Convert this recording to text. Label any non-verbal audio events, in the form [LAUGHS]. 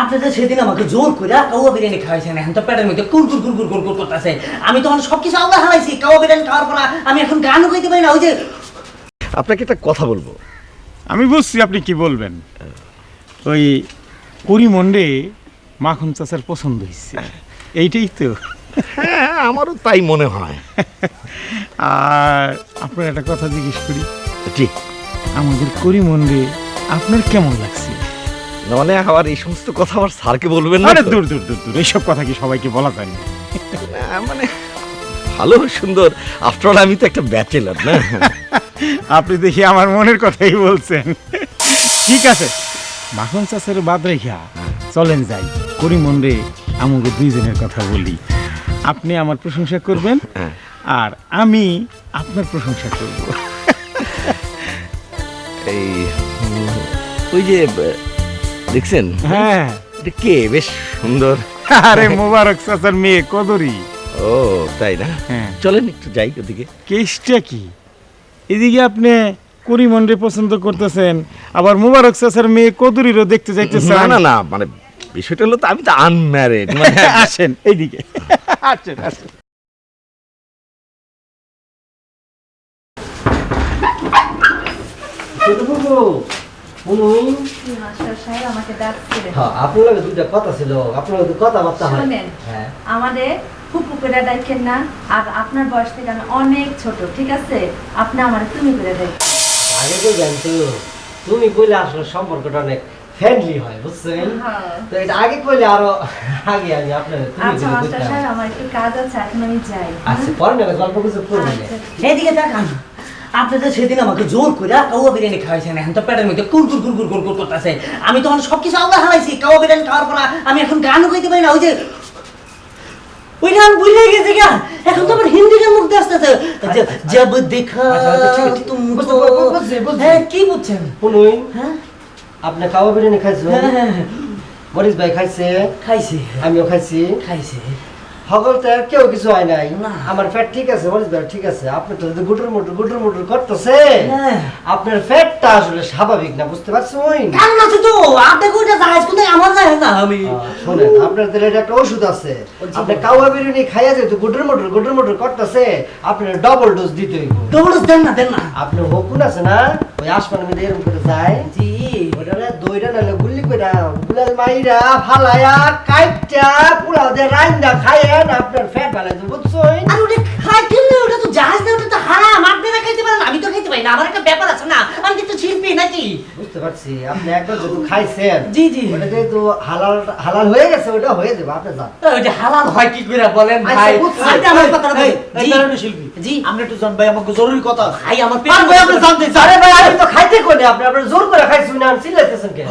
আপনি তো সেদিন আমাকে জোর করে কাউয়া বিরিয়ানি খাওয়াইছেন এখন তো পেটের মধ্যে কুরকুর কুরকুর কুরকুর করতেছে। আমি তখন সব কিছু আলাদা হারাইছি কাউয়া বিরিয়ানি খাওয়ার পর আমি এখন গানও গাইতে পারি না ওই যে আপনাকে একটা কথা বলব। আমি বুঝছি আপনি কি বলবেন? ওই পরিমণ্ডে মাখন চাষের পছন্দ হয়েছে এইটাই তো। হ্যাঁ আমারও তাই মনে হয়। আর আপনার একটা কথা জিজ্ঞেস করি। ঠিক আমাদের করিমন্ডে আপনার কেমন লাগছে? মানে আবার এই সমস্ত কথা আবার স্যারকে বলবেন না আরে তো? দূর দূর দূর দূর এইসব কথা কি সবাইকে বলা যায়? না না, মানে ভালো সুন্দর। আফটার আমি তো একটা ব্যাচেলার না? [LAUGHS] আপনি দেখি আমার মনের কথাই বলছেন। ঠিক আছে মাখন চাষের বাদ রেখা চলেন যাই। করিমন্ডে আমাকে দুইজনের কথা বলি। আপনি আমার প্রশংসা করবেন হ্যাঁ। আর আমি আপনার প্রশংসা করব। এই উম, ওই যে আহ, দেখছেন? হ্যাঁ। এটা কে? বেশ সুন্দর। আরে মোবারক চাচার মেয়ে কদরি। ও তাই না? হ্যাঁ। চলেন একটু যাই ওদিকে। কেসটা কি? এদিকে আপনি করিমন্ডে পছন্দ করতেছেন আবার মোবারক চাচার মেয়ে কদরিরও দেখতে না যাইতেছেন। না না মানে বিষয়টা হলো তো আমি তো আনম্যারিড মানে [LAUGHS] আসেন এইদিকে। আসেন আসেন। মাস্টার সাহেব আমাকে ডাকছিলেন। হ্যাঁ আপনার লগে দুইটা কথা ছিল আপনার লগে কথাবার্তা হয়। শোনেন হ্যাঁ। আমাদের ফুপু করে ডাকেন না আর আপনার বয়স থেকে আমি অনেক ছোট ঠিক আছে? আপনি আমার তুমি করে দেখেন আগে তো জানতো তুমি কইলে আসলে সম্পর্কটা অনেক ফ্রেন্ডলি হয় বুঝছেন। তো এটা আগে কইলে আরও আগে আমি আপনার আচ্ছা মাস্টার সাহেব আমার একটু কাজ আছে এখন আমি যাই। আচ্ছা পরে না গল্প কিছু করব না। আচ্ছা, এইদিকে তাকান। আপনি তো সেদিন আমাকে জোর করে কাউয়া বিরিয়ানি খাওয়াইছেন এখন তো পেটের মধ্যে কুরকুর কুরকুর কুরকুর করতেছে। আমি তখন সব কিছু আলাদা হারাইছি কাউয়া বিরিয়ানি খাওয়ার পর আমি এখন গানও গাইতে পারি না ওই যে ওই গান ভুলে গেছে এখন তো আমার হিন্দি গান আসতেছে। জব দেখা আচ্ছা, আচ্ছা। হ্যাঁ কি বুঝছেন? শুনুন হ্যাঁ? আপনি খাওয়া বিরিয়ানি খাইছো হ্যাঁ, হ্যাঁ, হ্যাঁ। ভাই খাইছে? খাইছি। আমিও খাইছি। খাইছি। সকল তো আর কেউ কিছু হয় নাই। আমার পেট ঠিক আছে মরিস ভাই ঠিক আছে। আপনি তো যদি গুটুর মুটুর গুটুর মুটুর করতেছে হ্যাঁ। আপনার পেটটা আসলে স্বাভাবিক না বুঝতে পারছেন কারণ আছে তো? আপনি কোনটা জাহাজ কোনটা আমার যায় না আমি। শোনেন আপনার এটা একটা ওষুধ আছে। আপনি কাওয়া বিরিয়ানি খাইয়া যেহেতু গুটুর মুটুর গুটুর মুটুর করতেছে আপনার ডবল ডোজ দিতে হইব। ডবল দেন না দেন না। আপনার হকুন আছে না? ওই আসমানের মধ্যে এরকম করে যায়। জি। ওটা দইটা নাহলে গুল্লি কইরা মাইরা ফালায়া কাইটা পুরা রাইন্দা খায়েন আপনার ফ্যাট আর ওটা খাই ওটা তো জাহাজ না ওটা তো হারাম। আপনারা খাইতে পারেন আমি তো খাইতে পারি না। আমার একটা ব্যাপার আছে না আমি তো শিল্পী নাকি? বুঝতে পারছি আপনি একবার যেহেতু খাইছেন জি, জি। ওটা যেহেতু হালাল হালাল হয়ে গেছে ওটা হয়ে যাবে আপনি যান। ওইটা হালাল হয় কি করে বলেন আচ্ছা, ভাই। আমার কথা দাঁড়ানো শিল্পী। জি। আমরা একটু জান ভাই আমাকে জরুরি কথা। ভাই আমার আর ভাই আপনি জানতে আরে ভাই আমি তো খাইতে কই না আপনি আপনার জোর করে খাইছেন না চিল্লাইতেছেন কেন?